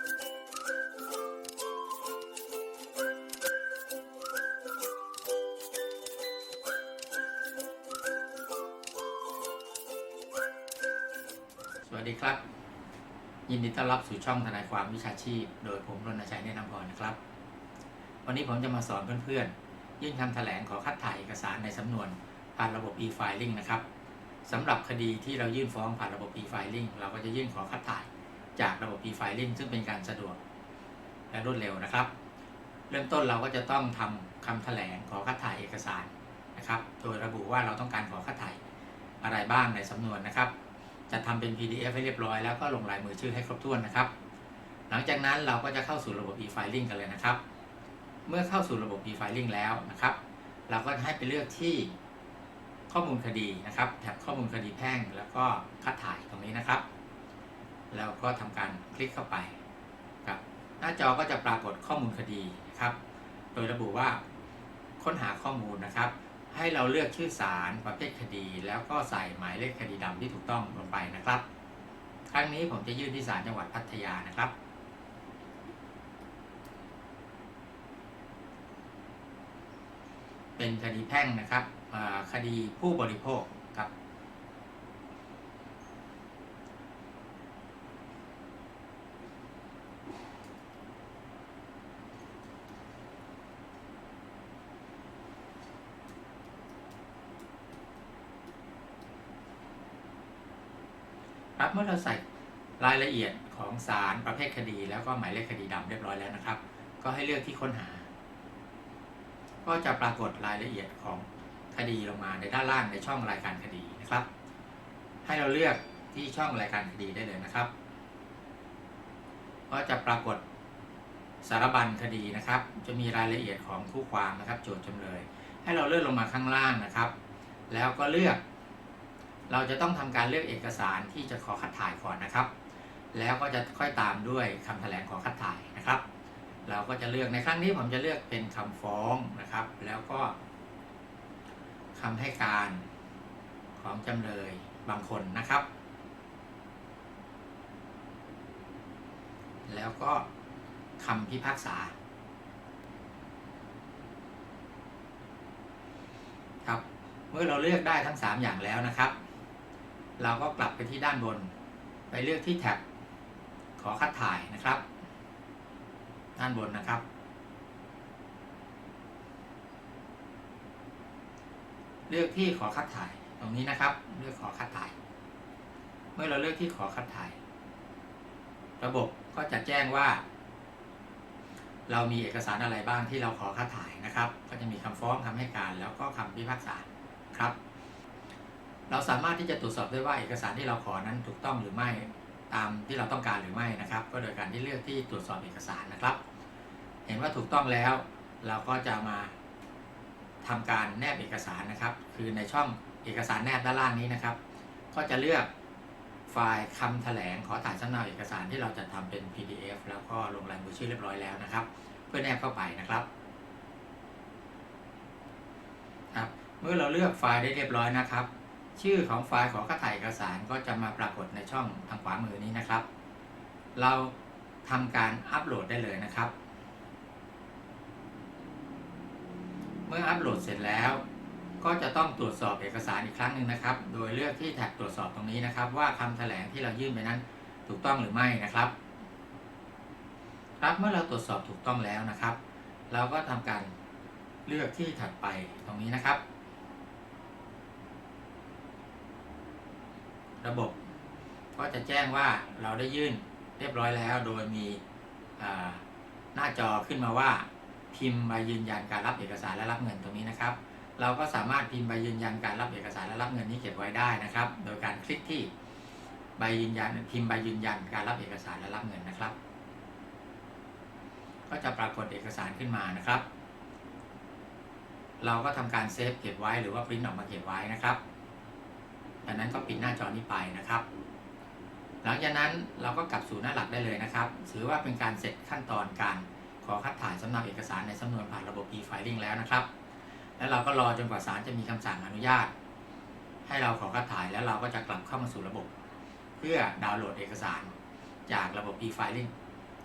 สวัสดีครับ ยินดีต้อนรับสู่ช่องทนายความวิชาชีพ โดยผมรณชัยแนะนำพรนะครับ วันนี้ผมจะมาสอนเพื่อนๆ ยื่นคำแถลงขอคัดถ่ายเอกสารในสำนวนผ่านระบบ e-filing นะครับสำหรับคดีที่เรายื่นฟ้องผ่านระบบ e-filing เราก็จะยื่นขอคัดถ่าย จากระบบ e-filing ซึ่งเป็นการสะดวกและรวดเร็วนะครับ เริ่มต้นเราก็จะต้องทำคำแถลงขอคัดถ่ายเอกสารนะครับ โดยระบุว่าเราต้องการขอคัดถ่ายอะไรบ้างในสำนวนนะครับ จะทำเป็น PDF ให้เรียบร้อยแล้วก็ลงลายมือชื่อให้ครบถ้วนนะครับ หลังจากนั้นเราก็จะเข้าสู่ระบบ e-filing กันเลยนะครับ เมื่อเข้าสู่ระบบ e-filing แล้วนะครับ เราก็ให้ไปเลือกที่ข้อมูลคดีนะครับแท็บข้อมูลคดีแพ่งแล้วก็คัดถ่ายตรงนี้นะครับ แล้วก็ทำการคลิกเข้าไปครับหน้าจอก็จะปรากฏข้อมูลคดีนะครับ โดยระบุว่าค้นหาข้อมูลนะครับ ให้เราเลือกชื่อสารประเภทคดี แล้วก็ใส่หมายเลขคดีดำที่ถูกต้องลงไปนะครับ ครั้งนี้ผมจะยื่นที่ศาลจังหวัดพัทยานะครับเป็นคดีแพ่งนะครับคดีผู้บริโภคครับ ครับ เมื่อเราใส่รายละเอียดของสารประเภทคดี แล้วก็หมายเลขคดีดำเรียบร้อยแล้วนะครับ ก็ให้เลือกที่ค้นหา ก็จะปรากฏรายละเอียดของคดีลงมาในด้านล่างในช่องรายการคดีนะครับ ให้เราเลือกที่ช่องรายการคดีได้เลยนะครับ ก็จะปรากฏสารบัญคดีนะครับ จะมีรายละเอียดของคู่ความนะครับ โจทย์จำเลย ให้เราเลื่อนลงมาข้างล่างนะครับ แล้วก็เลือก เราจะต้องทำการเลือกเอกสารที่จะขอคัดถ่ายก่อนนะครับ แล้วก็จะค่อยตามด้วยคำแถลงขอคัดถ่ายนะครับ เราก็จะเลือกในครั้งนี้ผมจะเลือกเป็นคำฟ้องนะครับ แล้วก็คำให้การของจำเลยบางคนนะครับ แล้วก็คำพิพากษาครับเมื่อเราเลือกได้ทั้ง 3 อย่างแล้วนะครับ เราก็กลับไปที่ด้านบน ไปเลือกที่แท็บขอคัดถ่ายนะครับ ด้านบนนะครับ เลือกที่ขอคัดถ่ายตรงนี้นะครับ เลือกขอคัดถ่าย เมื่อเราเลือกที่ขอคัดถ่าย ระบบก็จะแจ้งว่า เรามีเอกสารอะไรบ้างที่เราขอคัดถ่ายนะครับ ก็จะมีคำฟ้องคำให้การแล้วก็คำพิพากษาครับ เราสามารถที่จะตรวจสอบได้ว่าเอกสารที่เราขอนั้นถูกต้องหรือไม่ตามที่เราต้องการหรือไม่นะครับ ก็โดยการที่เลือกที่ตรวจสอบเอกสารนะครับ เห็นว่าถูกต้องแล้ว เราก็จะมาทำการแนบเอกสารนะครับ คือในช่องเอกสารแนบด้านล่างนี้นะครับ ก็จะเลือกไฟล์คำแถลงขอถ่ายสำเนาเอกสารที่เราจะทำเป็น PDF แล้วก็ลงลายมือชื่อเรียบร้อยแล้วนะครับ เพื่อแนบเข้าไปนะครับครับ เมื่อเราเลือกไฟล์ได้เรียบร้อยนะครับ ชื่อของไฟล์ขอค่าถ่ายเอกสารก็จะมาปรากฏในช่องทางขวามือนี้นะครับ เราทำการอัปโหลดได้เลยนะครับ เมื่ออัปโหลดเสร็จแล้ว ก็จะต้องตรวจสอบเอกสารอีกครั้งหนึ่งนะครับ โดยเลือกที่แท็บตรวจสอบตรงนี้นะครับ ว่าคำแถลงที่เรายื่นไปนั้นถูกต้องหรือไม่นะครับ ครับเมื่อเราตรวจสอบถูกต้องแล้วนะครับ เราก็ทำการเลือกที่ถัดไปตรงนี้นะครับ ระบบ ก็จะแจ้งว่าเราได้ยื่นเรียบร้อยแล้ว โดยมีหน้าจอขึ้นมาว่า พิมพ์ใบยืนยันการรับเอกสารและรับเงินตรงนี้นะครับ เราก็สามารถพิมพ์ใบยืนยันการรับเอกสารและรับเงินนี้เก็บไว้ได้นะครับ โดยการคลิกที่ใบยืนยันพิมพ์ใบยืนยันการรับเอกสารและรับเงินนะครับ ก็จะปรากฏเอกสารขึ้นมานะครับ เราก็ทำการเซฟเก็บไว้หรือว่าปริ้นออกมาเก็บไว้นะครับ จากนั้นก็ปิดหน้าจอนี้ไปนะครับ หลังจากนั้นเราก็กลับสู่หน้าหลักได้เลยนะครับ ถือว่าเป็นการเสร็จขั้นตอนการขอคัดถ่ายสำเนาเอกสารในสำนวนผ่านระบบ e-filing แล้วนะครับ แล้วเราก็รอจนกว่าศาลจะมีคำสั่งอนุญาต ให้เราขอคัดถ่ายแล้วเราก็จะกลับเข้ามาสู่ระบบ เพื่อดาวน์โหลดเอกสาร จากระบบ e-filing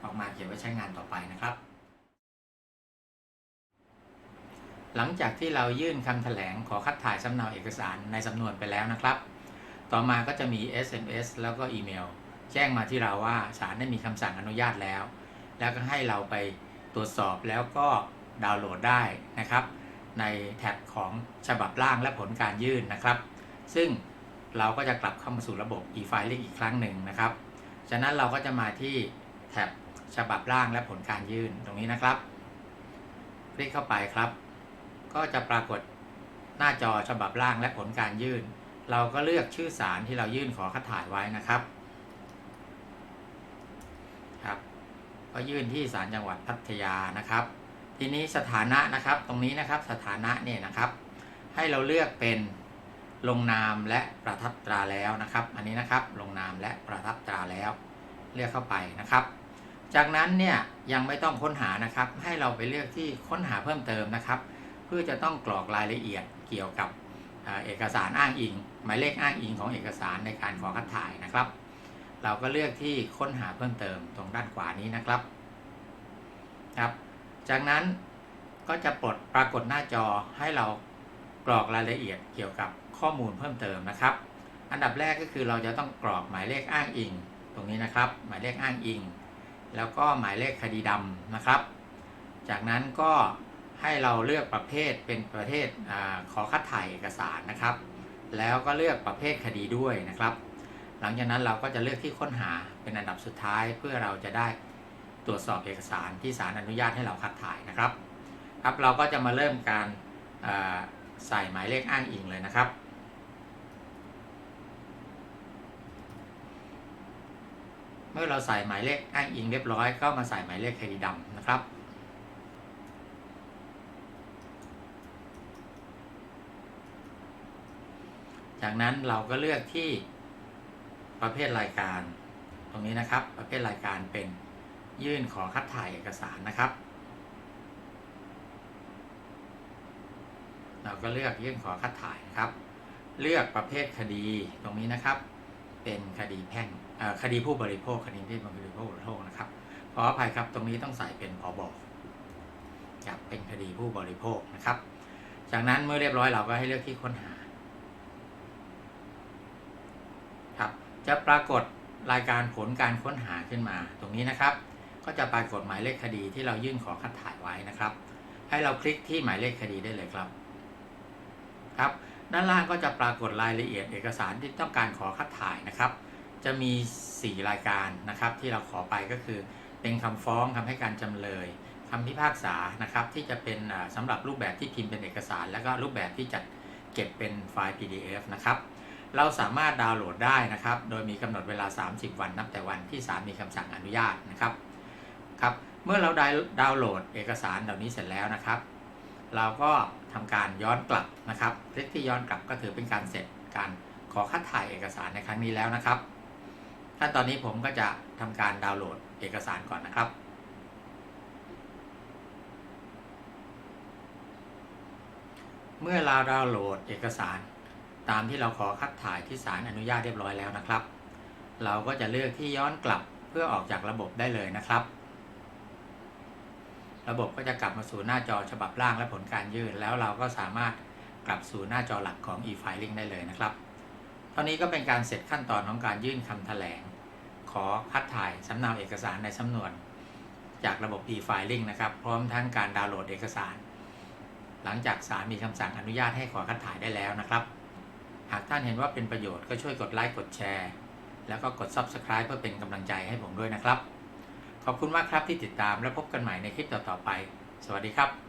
ออกมาเก็บไว้ใช้งานต่อไปนะครับ หลังจากที่เรายื่นคำแถลงขอคัดถ่ายสำเนาเอกสารในสำนวนไปแล้วนะครับ ต่อมาก็จะมี SMS แล้วก็อีเมล แจ้งมาที่เราว่าศาลได้มีคำสั่งอนุญาตแล้ว แล้วก็ให้เราไปตรวจสอบแล้วก็ดาวน์โหลดได้นะครับ ในแท็บของฉบับร่างและผลการยื่นนะครับ ซึ่งเราก็จะกลับเข้ามาสู่ระบบ e-filing อีกครั้งหนึ่งนะครับ ฉะนั้นเราก็จะมาที่แท็บฉบับร่างและผลการยื่นตรงนี้นะครับ คลิกเข้าไปครับ ก็จะปรากฏหน้าจอฉบับร่างและผลการยื่น เราก็เลือกชื่อสารที่เรายื่นขอคัดถ่ายไว้นะครับครับ ก็ยื่นที่ศาลจังหวัดพัทยานะครับ ทีนี้สถานะนะครับตรงนี้นะครับสถานะเนี่ยนะครับ ให้เราเลือกเป็นลงนามและประทับตราแล้วนะครับ อันนี้นะครับลงนามและประทับตราแล้วเลือกเข้าไปนะครับ จากนั้นเนี่ยยังไม่ต้องค้นหานะครับ ให้เราไปเลือกที่ค้นหาเพิ่มเติมนะครับ เพื่อจะต้องกรอกรายละเอียดเกี่ยวกับเอ่อเอกสารอ้างอิง หมายเลขอ้างอิงของเอกสารในการขอคัดถ่ายนะครับ เราก็เลือกที่ค้นหาเพิ่มเติมตรงด้านขวานี้นะครับครับ จากนั้นก็จะปลดปรากฏหน้าจอให้เรากรอกรายละเอียดเกี่ยวกับข้อมูลเพิ่มเติมนะครับ อันดับแรกก็คือเราจะต้องกรอกหมายเลขอ้างอิง ตรงนี้นะครับ หมายเลขอ้างอิง แล้วก็หมายเลขคดีดำนะครับ จากนั้นก็ให้เราเลือกประเภทเป็นประเภทอขอคัดถ่ายเอกสารนะครับ แล้วก็เลือกประเภทคดีด้วยนะครับ หลังจากนั้นเราก็จะเลือกที่ค้นหาเป็นอันดับสุดท้าย เพื่อเราจะได้ตรวจสอบเอกสารที่ศาลอนุญาตให้เราคัดถ่ายนะครับ ครับเราก็จะมาเริ่มการาใส่หมายเลขอ้างอิงเลยนะครับ เมื่อเราใส่หมายเลขอ้างอิงเรียบร้อย ก็มาใส่หมายเลขคดีดำนะครับ จากนั้นเราก็เลือกที่ประเภทรายการ ตรงนี้นะครับ ประเภทรายการเป็นยื่นขอคัดถ่ายเอกสารนะครับ เราก็เลือกยื่นขอคัดถ่ายนะครับ เลือกประเภทคดีตรงนี้นะครับ เป็นคดีแพ่งคดีผู้บริโภคคดีที่บริโภคบริโภคนะครับขออภัยครับตรงนี้ต้องใส่เป็นพบครับเป็นคดีผู้บริโภคนะครับ จากนั้นเมื่อเรียบร้อยเราก็ให้เลือกที่ค้นหา ครับ จะปรากฏรายการผลการค้นหาขึ้นมา ตรงนี้นะครับ ก็จะปรากฏหมายเลขคดีที่เรายื่นขอคัดถ่ายไว้นะครับ ให้เราคลิกที่หมายเลขคดีได้เลยครับครับ ด้านล่างก็จะปรากฏรายละเอียดเอกสารที่ต้องการขอคัดถ่ายนะครับ จะมี 4 รายการนะครับ ที่เราขอไปก็คือ เป็นคำฟ้องคำให้การจำเลยคำพิพากษานะครับ ที่จะเป็นอ่าสำหรับรูปแบบที่พิมพ์เป็นเอกสาร แล้วก็รูปแบบที่จัดเก็บเป็นไฟล์ PDF นะครับ เราสามารถดาวน์โหลดได้นะครับ โดยมีกำหนดเวลา 30 วันนับแต่วันที่ศาลมีคำสั่งอนุญาตนะครับครับ เมื่อเราได้ดาวน์โหลดเอกสารเหล่านี้เสร็จแล้วนะครับ เราก็ทำการย้อนกลับนะครับคลิกที่ย้อนกลับก็ถือเป็นการเสร็จการขอคัดถ่ายเอกสารในครั้งนี้แล้วนะครับขั้นตอนนี้ผมก็จะทำการดาวน์โหลดเอกสารก่อนนะครับเมื่อเราดาวน์โหลดเอกสาร ตามที่เราขอคัดถ่ายที่ศาลอนุญาตเรียบร้อยแล้วนะครับ เราก็จะเลือกที่ย้อนกลับเพื่อออกจากระบบได้เลยนะครับ ระบบก็จะกลับมาสู่หน้าจอฉบับร่างและผลการยื่น แล้วเราก็สามารถกลับสู่หน้าจอหลักของ e-filing ได้เลยนะครับ เท่านี้ก็เป็นการเสร็จขั้นตอนของการยื่นคำแถลง ขอคัดถ่ายสำเนาเอกสารในสำนวน จากระบบ e-filing นะครับ พร้อมทั้งการดาวน์โหลดเอกสาร หลังจากศาลมีคำสั่งอนุญาตให้ขอคัดถ่ายได้แล้วนะครับ หากท่านเห็นว่าเป็นประโยชน์ก็ช่วยกดไลค์กดแชร์ แล้วก็กด Subscribe เพื่อเป็นกำลังใจให้ผมด้วยนะครับ ขอบคุณมากครับที่ติดตามและพบกันใหม่ในคลิปต่อๆไป สวัสดีครับ